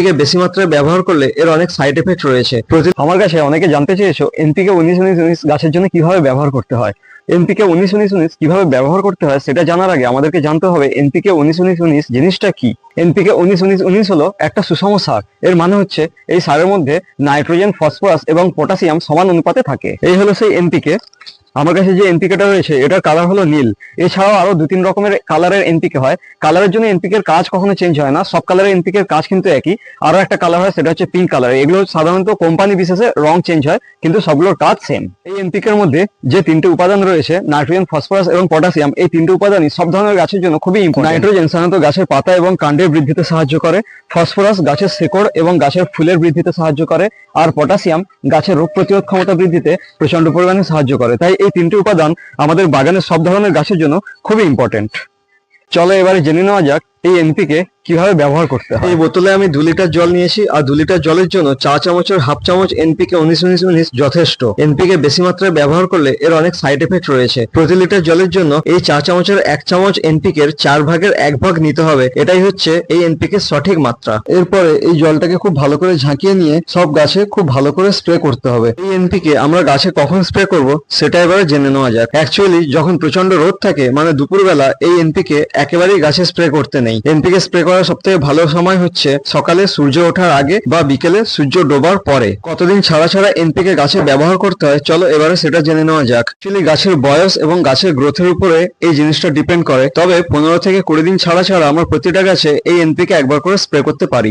NPK বেশি মাত্রায় ব্যবহার করলে এর অনেক সাইড এফেক্ট রয়েছে। আমার কাছে অনেকে জানতে চেয়েছো, এনপিকে উনিশ উনিশ উনিশ গাছের জন্য কীভাবে ব্যবহার করতে হয়? এনপিকে উনিশ উনিশ উনিশ কীভাবে ব্যবহার করতে হয় সেটা জানার আগে আমাদেরকে জানতে হবে এনপিকে উনিশ উনিশ উনিশ জিনিসটা কি? এনপিকে উনিশ উনিশ উনিশ হলো একটা সুষম সার। এর মানে হচ্ছে এই সারের মধ্যে নাইট্রোজেন, ফসফরাস এবং পটাশিয়াম সমান অনুপাতে থাকে। এই হলো সেই এনপিকে। আমার কাছে যে এনপিকেটা রয়েছে, এটার কালার হলো নীল। এছাড়াও আরও দু তিন রকমের কালারের এনপিকে হয়। কালারের জন্য এনপিকে এর কাজ কখনো চেঞ্জ হয় না। সব কালারের এনপিকে এর কাজ কিন্তু একই। আরও একটা কালার হয়, সেটা হচ্ছে পিঙ্ক কালার এগুলো সাধারণত কোম্পানি বিশেষে রং চেঞ্জ হয়, কিন্তু সবগুলোর কাজ সেম এই এনপিকে এর মধ্যে যে তিনটে উপাদান রয়েছে নাইট্রোজেন ফসফরাস এবং পটাশিয়াম। এই তিনটে উপাদানই সব ধরনের গাছের জন্য খুবই ইম্পর্টেন্ট নাইট্রোজেন সাধারণত গাছের পাতা এবং কাণ্ডের বৃদ্ধিতে সাহায্য করে ফসফরাস গাছের শেকড় এবং গাছের ফুলের বৃদ্ধিতে সাহায্য করে আর পটাশিয়াম গাছের রোগ প্রতিরোধ ক্ষমতা বৃদ্ধিতে প্রচণ্ড পরিমাণে সাহায্য করে। তাই এই তিনটি উপাদান আমাদের বাগানের সব ধরনের গাছের জন্য খুবই ইম্পর্টেন্ট চলো এবারে জেনে নেওয়া যাক এই এনপিকে কীভাবে ব্যবহার করতে হয়? এই বোতলে আমি দু লিটার জল নিয়েছি, আর দু লিটার জলের জন্য চা চামচের হাফ চামচ এনপিকে উনিশ উনিশ উনিশ যথেষ্ট। এনপিকে বেশি মাত্রায় ব্যবহার করলে এর অনেক সাইড এফেক্ট রয়েছে। প্রতি লিটার জলের জন্য এই চা চামচের এক চামচ এনপিকে চার ভাগের এক ভাগ নিতে হবে। এটাই হচ্ছে এই এনপিকে সঠিক মাত্রা। এরপরে এই জলটাকে খুব ভালো করে ঝাঁকিয়ে নিয়ে সব গাছে খুব ভালো করে স্প্রে করতে হবে। এই এনপিকে আমরা গাছে কখন স্প্রে করব সেটা এবারে জেনে নেওয়া যাক। অ্যাকচুয়ালি যখন প্রচণ্ড রোদ থাকে মানে দুপুরবেলা এই এনপিকে একেবারেই গাছে স্প্রে করতে নেই। এনপিকে স্প্রে করার সব থেকে ভালো সময় হচ্ছে সকালে সূর্য ওঠার আগে বা বিকেলে সূর্য ডোবার পরে। কতদিন ছাড়া ছাড়া এনপিকে গাছে ব্যবহার করতে হয়, চলো এবারে সেটা জেনে নেওয়া যাক। অ্যাকচুয়ালি গাছের বয়স এবং গাছের গ্রোথের উপরে এই জিনিসটা ডিপেন্ড করে। তবে পনেরো থেকে কুড়ি দিন ছাড়া ছাড়া আমরা প্রতিটা গাছে এই এনপিকে একবার করে স্প্রে করতে পারি।